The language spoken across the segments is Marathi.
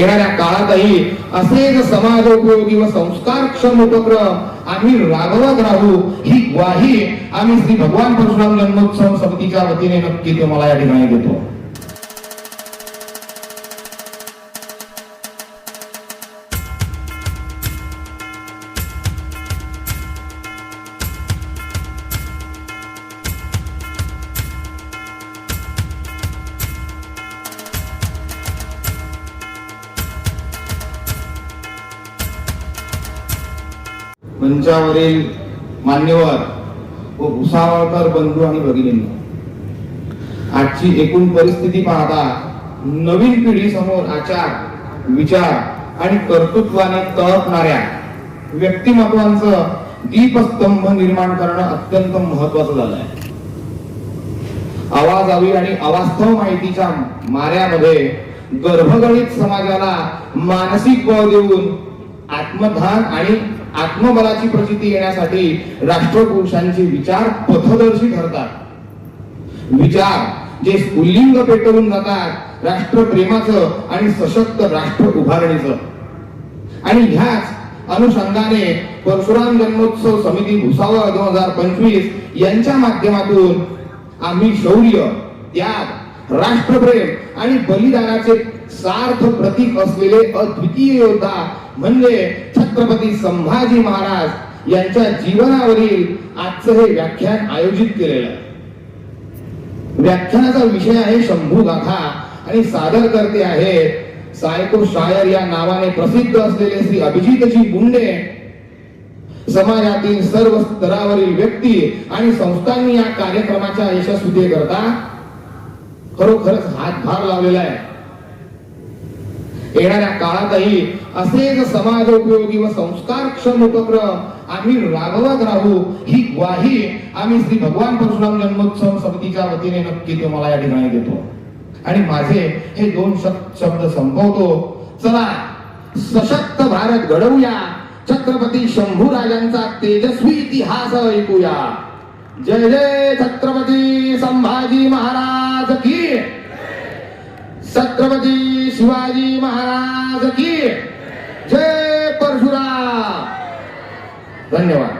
येणाऱ्या काळातही असेच समाजोपयोगी व संस्कारक्षम उपक्रम आम्ही राबवत राहू ही ग्वाही आम्ही श्री भगवान परशुराम जन्मोत्सव समितीच्या वतीने नक्की तुम्हाला या ठिकाणी देतो. मंचावरील मान्यवर व भुसावळकर बंधू आणि भगिनींना आजची एकूण परिस्थिती पाहता नवीन पिढी समोर आचार विचार आणि कर्तृत्वाने तळपणाऱ्या व्यक्तिमत्वांचं दीपस्तंभ निर्माण करणं अत्यंत महत्वाचं झालं आहे. आवाजावी आणि अवास्तव माहितीच्या माऱ्यामध्ये गर्भगणित समाजाला मानसिक बळ देऊन आत्मधान आणि आत्मबलाची प्रचिती येण्यासाठी राष्ट्रपुरुषांचे विचार पथदर्शी ठरतात. विचार जे स्फुल्लिंग पेटवून जातात राष्ट्रप्रेमाचं आणि सशक्त राष्ट्र उभारणीचं. आणि ह्याच अनुषंगाने परशुराम जन्मोत्सव समिती भुसावळ दोन हजार पंचवीस यांच्या माध्यमातून आम्ही शौर्य त्याग राष्ट्रप्रेम आणि बलिदानाचे सार्थ प्रतीक असलेले अद्वितीय योद्धा म्हणजे छत्रपती संभाजी महाराज यांच्या जीवनावरील आजचं हे व्याख्यान आयोजित केलेलं आहे. व्याख्यानाचा विषय आहे शंभू गाथा आणि सादर करते आहेत सायको शायर या नावाने प्रसिद्ध असलेले श्री अभिजितजी गुंडे समाजातील सर्व स्तरावरील व्यक्ती आणि संस्थांनी या कार्यक्रमाच्या यशस्वीतेकरता खरोखरच हातभार लावलेला आहे. येणाऱ्या काळातही असेच समाजोपयोगी व संस्कारक्षम उपक्रम आम्ही राबवत राहू ही ग्वाही आम्ही श्री भगवान परशुराम जन्मोत्सव समितीच्या वतीने नक्की तुम्हाला या ठिकाणी देतो. आणि माझे हे दोन शब्द शब्द संपवतो. चला सशक्त भारत घडवूया. छत्रपती शंभू राजांचा तेजस्वी इतिहास ऐकूया. जय जय छत्रपती संभाजी महाराज की छत्रपती शिवाजी महाराज की जय परशुराम. धन्यवाद.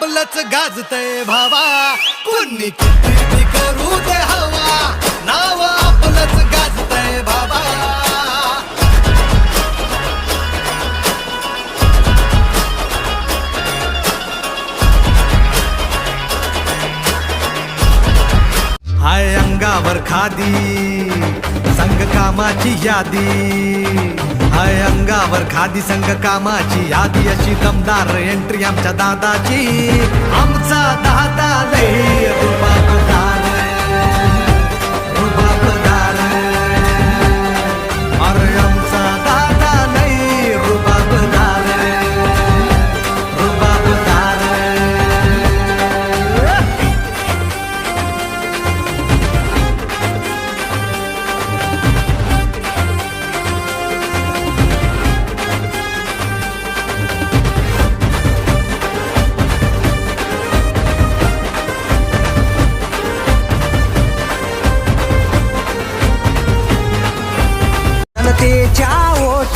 आपलंच गाजतय भावा. कोणी किती करू दे हवा. नाव आपलंच गाजतय भावा. हाय अंगावर खादी संघ कामाची यादी. रस्त्यावर खादी संघ कामाची यादी अशी दमदार एंट्री आमच्या दादाची. आमचा दादा लई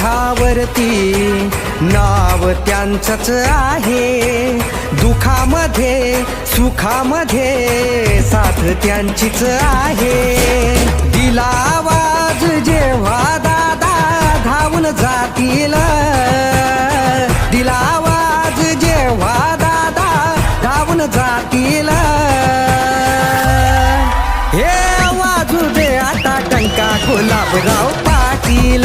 ओठावरती नाव त्यांचंच आहे. दुखामध्ये सुखामध्ये साथ त्यांचीच आहे. दिला आवाज जेव्हा दादा धावून जातील. दिला आवाज जेव्हा दादा धावून जातील. हे वाजू दे आता टंका गुलाबराव पाटील.